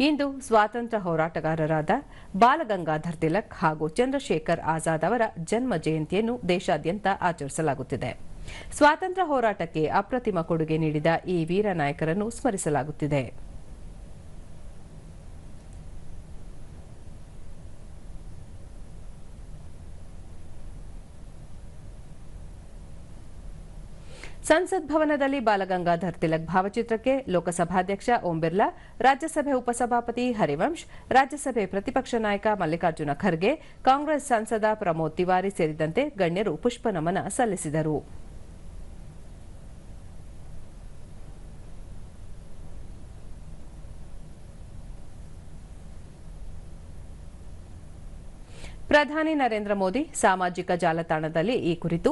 ಇಂದು ಸ್ವಾತಂತ್ರ್ಯ ಹೋರಾಟಗಾರರಾದ ಬಾಲಗಂಗಾಧರ್ ತಿಲಕ್ ಹಾಗೂ ಚಂದ್ರಶೇಖರ್ ಆಜಾದ್ ಅವರ ಜನ್ಮ ಜಯಂತಿಯನ್ನು ದೇಶಾದ್ಯಂತ ಆಚರಿಸಲಾಗುತ್ತಿದೆ. ಸ್ವಾತಂತ್ರ್ಯ ಹೋರಾಟಕ್ಕೆ ಅಪ್ರತಿಮ ಕೊಡುಗೆ ನೀಡಿದ ಈ ವೀರ ನಾಯಕರನ್ನು ಸ್ಮರಿಸಲಾಗುತ್ತಿದೆ. ಸಂಸತ್ ಭವನದಲ್ಲಿ ಬಾಲಗಂಗಾಧರ್ ತಿಲಕ್ ಭಾವಚಿತ್ರಕ್ಕೆ ಲೋಕಸಭಾಧ್ಯಕ್ಷ ಓಂ ಬಿರ್ಲಾ, ರಾಜ್ಯಸಭೆ ಉಪಸಭಾಪತಿ ಹರಿವಂಶ್, ರಾಜ್ಯಸಭೆ ಪ್ರತಿಪಕ್ಷ ನಾಯಕ ಮಲ್ಲಿಕಾರ್ಜುನ ಖರ್ಗೆ, ಕಾಂಗ್ರೆಸ್ ಸಂಸದ ಪ್ರಮೋದ್ ತಿವಾರಿ ಸೇರಿದಂತೆ ಗಣ್ಯರು ಪುಷ್ಪನಮನ ಸಲ್ಲಿಸಿದರು. ಪ್ರಧಾನಿ ನರೇಂದ್ರ ಮೋದಿ ಸಾಮಾಜಿಕ ಜಾಲತಾಣದಲ್ಲಿ ಈ ಕುರಿತು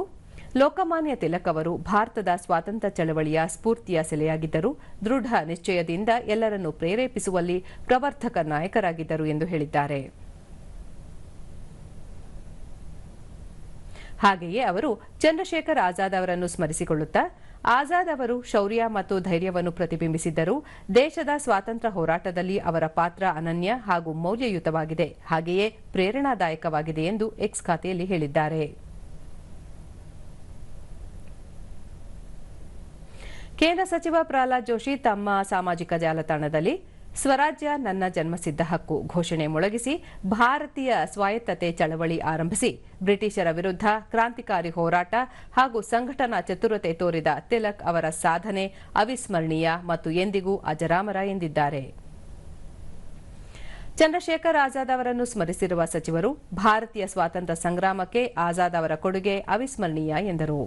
ಲೋಕಮಾನ್ಯ ತಿಲಕ್ ಅವರು ಭಾರತದ ಸ್ವಾತಂತ್ರ್ಯ ಚಳವಳಿಯ ಸ್ಫೂರ್ತಿಯ ಸೆಲೆಯಾಗಿದ್ದರು. ದೃಢ ನಿಶ್ಚಯದಿಂದ ಎಲ್ಲರನ್ನು ಪ್ರೇರೇಪಿಸುವಲ್ಲಿ ಪ್ರವರ್ತಕ ನಾಯಕರಾಗಿದ್ದರು ಎಂದು ಹೇಳಿದ್ದಾರೆ. ಹಾಗೆಯೇ ಅವರು ಚಂದ್ರಶೇಖರ್ ಆಜಾದ್ ಅವರನ್ನು ಸ್ಮರಿಸಿಕೊಳ್ಳುತ್ತಾ, ಆಜಾದ್ ಅವರು ಶೌರ್ಯ ಮತ್ತು ಧೈರ್ಯವನ್ನು ಪ್ರತಿಬಿಂಬಿಸಿದ್ದರು. ದೇಶದ ಸ್ವಾತಂತ್ರ್ಯ ಹೋರಾಟದಲ್ಲಿ ಅವರ ಪಾತ್ರ ಅನನ್ಯ ಹಾಗೂ ಮೌಲ್ಯಯುತವಾಗಿದೆ. ಹಾಗೆಯೇ ಪ್ರೇರಣಾದಾಯಕವಾಗಿದೆ ಎಂದು ಎಕ್ಸ್ ಖಾತೆಯಲ್ಲಿ ಹೇಳಿದ್ದಾರೆ. ಕೇಂದ್ರ ಸಚಿವ ಪ್ರಹ್ಲಾದ್ ಜೋಶಿ ತಮ್ಮ ಸಾಮಾಜಿಕ ಜಾಲತಾಣದಲ್ಲಿ, ಸ್ವರಾಜ್ಯ ನನ್ನ ಜನ್ಮಸಿದ್ಧ ಹಕ್ಕು ಘೋಷಣೆ ಮೊಳಗಿಸಿ, ಭಾರತೀಯ ಸ್ವಾಯತ್ತತೆ ಚಳವಳಿ ಆರಂಭಿಸಿ, ಬ್ರಿಟಿಷರ ವಿರುದ್ಧ ಕ್ರಾಂತಿಕಾರಿ ಹೋರಾಟ ಹಾಗೂ ಸಂಘಟನಾ ಚತುರತೆ ತೋರಿದ ತಿಲಕ್ ಅವರ ಸಾಧನೆ ಅವಿಸ್ಮರಣೀಯ ಮತ್ತು ಎಂದಿಗೂ ಅಜರಾಮರ ಎಂದಿದ್ದಾರೆ. ಚಂದ್ರಶೇಖರ್ ಆಜಾದ್ ಅವರನ್ನು ಸ್ಮರಿಸಿರುವ ಸಚಿವರು, ಭಾರತೀಯ ಸ್ವಾತಂತ್ರ್ಯ ಸಂಗ್ರಾಮಕ್ಕೆ ಆಜಾದ್ ಅವರ ಕೊಡುಗೆ ಅವಿಸ್ಮರಣೀಯ ಎಂದರು.